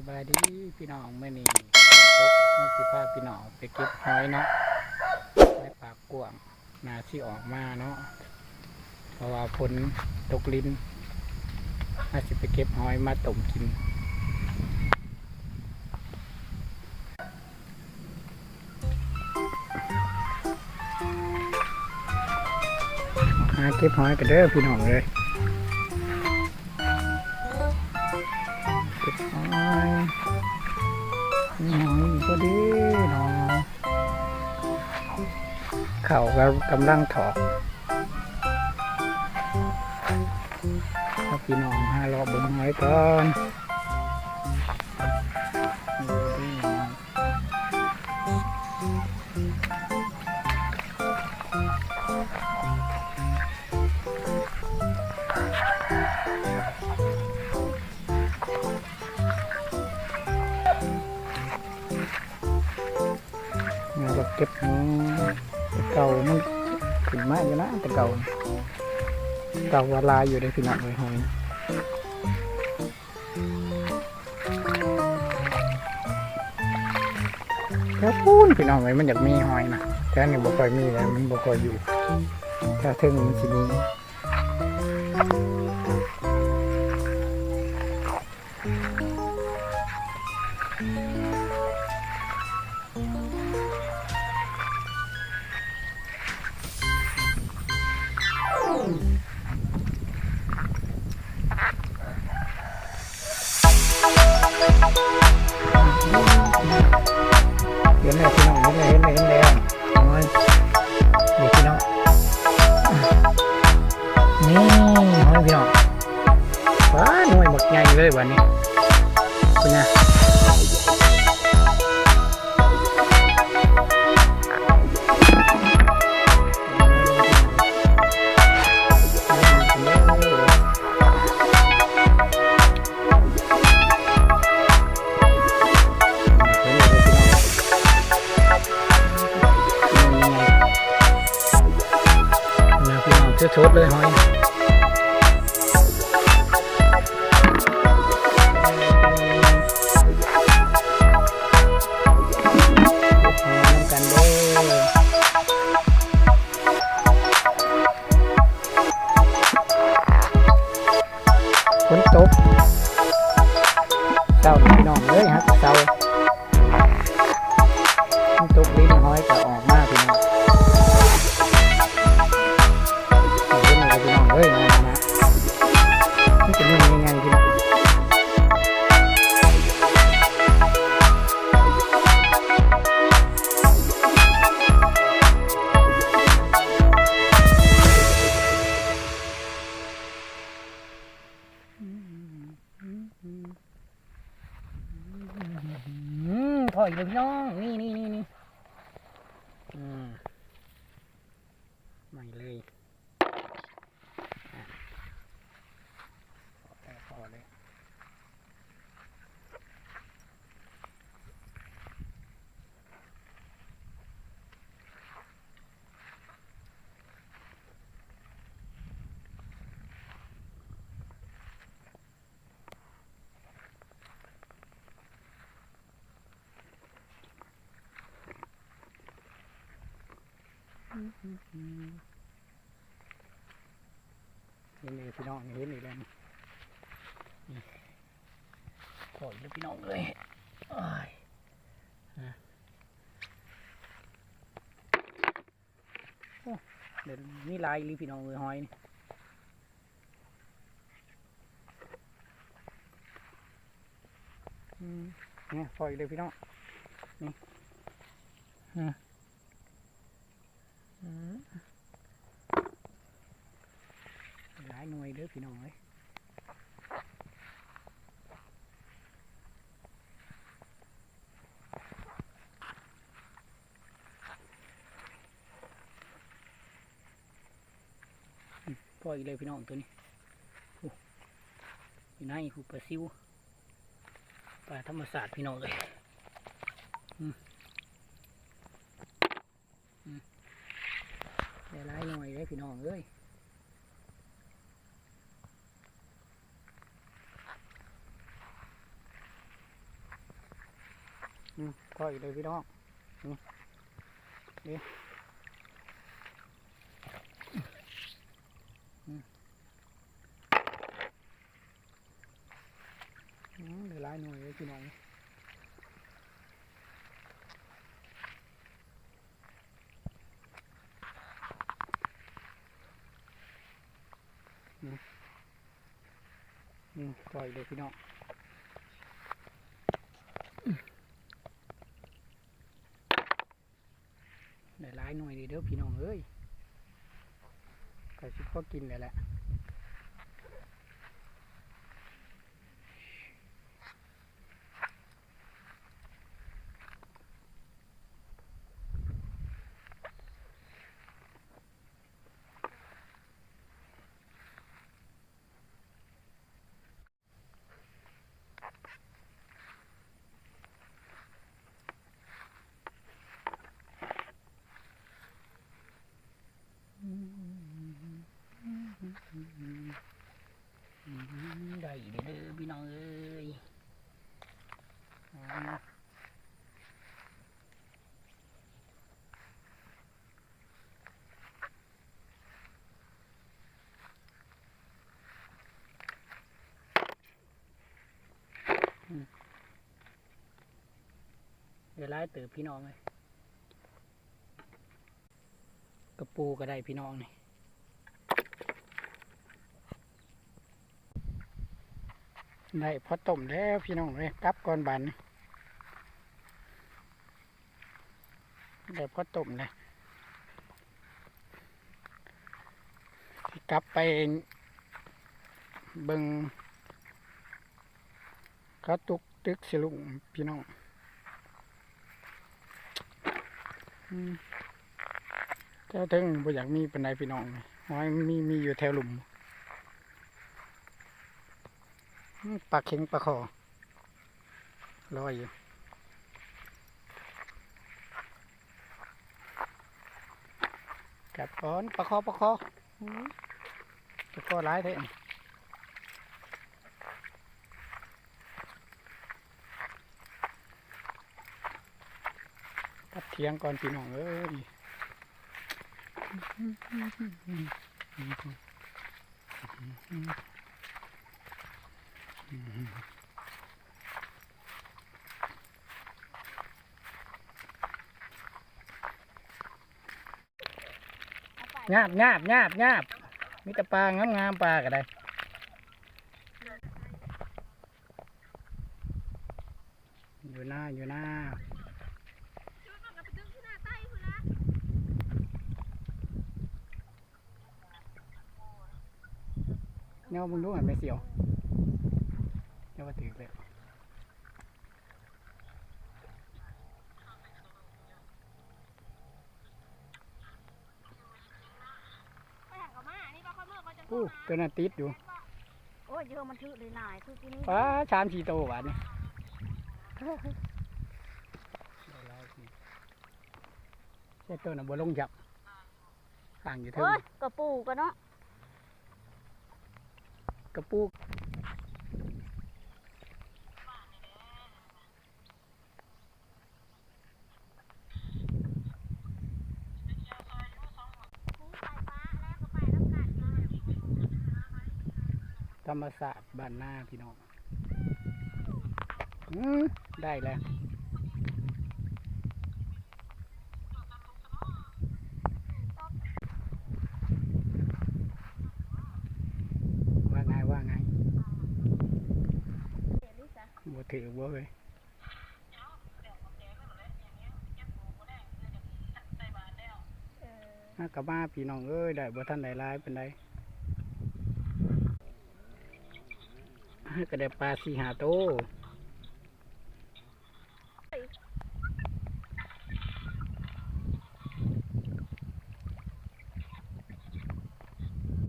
สบายดีพี่น้องเมื่อนี้พบมาสิพาพี่น้องไปเก็บหอยเนาะในปากกวางนาที่ออกมาเนาะเพราะว่าฝนตกลิ้นน่าจะไปเก็บหอยมาต้มกินหาเก็บหอยกันเด้อพี่น้องเลย อยมีหอยอยู่พอดีหนอเข่าก็กำลังถอกถ้าพี่น้องหารอบนหอยก่อน เก็บหอยแต่เก่ามันถึงมากอยู่นะแต่เก่า เก่าเวลาอยู่ในพี่น้องเลยหอยแล้วพูนพี่น้องเลยมันอยากมีหอยนะแต่นนี่บ่ค่อยมีแล้วมันบ่ค่อยอยู่ถ้าถึงมันสิมี เฝนตกเจ้าพี่น้องเลยฮะเจ้า อยเลยพี่น้อง นี่นี่นี่นี่อืมใหม่เลยอะแต่พอเลย เห็นเลยพี่น้องเห็นเลยแล้วนี่อยเลยพี่น้องเลยอ้ายเดี๋ยวนี่ลายลีพี่น้องเลยหอยนี่เนี่ยปล่อยเลยพี่น้อง นี่อืมอืมหลายหน่วยเด้อ พี่น้องเลยอืมปล่อยเลยพี่น้องตัวนี้โอ้อยู่ในหูปลาซิวปลาธรรมศาสตร์พี่น้องเลยได้หลายหน่อยเลยพี่น้องเอ้ย อืมก็อีกเลยพี่น้องนี่นี่อืมอืมเดี๋ยวหลายหน่วยเลยพี่น้องอืมอืมก็อีกเลยพี่น้อง ได้ หลายหน่วยดีเด้อพี่น้องเอ้ยก็สิพอกินเลยแหละได้ดีเด้อพี่น้องเอ้ยอ่าอืม เดี๋ยวไล่เติบพี่น้องเลยกระปูก็ได้พี่น้องนี่ได้พอต้มแล้วพี่น้องเลยกลับก่อนบันได้พอต้มเลยกลับไปเบิงเขาตุกตึกสลุงพี่น้องอืม เจ้าถึงบ่อยากมีปันไดพี่น้องน้อยมีมีอยู่แถวหลุมปลาเข็งปลาคอลอยอยู่กัดก้อนปลาคอปลาคอปลาคอร้ายเท่ ตัดเทียงก่อนพี่น้องเอ้ยงาบงาบงาบงาบมีแต่ปลางามงามๆปลาก็ได้อยู่หน้าอยู่หน้า เนี่ยมึงรู้ไหมไม่เสียวเนี่ยว่าถือเลยไปหางกับมานี่ปลาข้าวเมื่อเขาจะอู้ตัวนั้นติดอยู่โอ้ยเยอะมันถือเลยหลายคือกูนี่ปลาชามชีโตหวานนี่ใช่ตัวน่ะบัวลงจับห่างอยู่เทิงโอ้ยกระปูกันเนาะ กระปุกธรรมศาสตร์บ้านหน้าพี่น้อง ได้แล้วว่าไงว่าไง เดี๋ยวลิ ซ่าบ่ถือบ่เลยเออมากกับมาพี่น้องเอ้ยได้บ่ท่านได้ร้ายเป็นไดก็ได้ปลาสี่หาโตว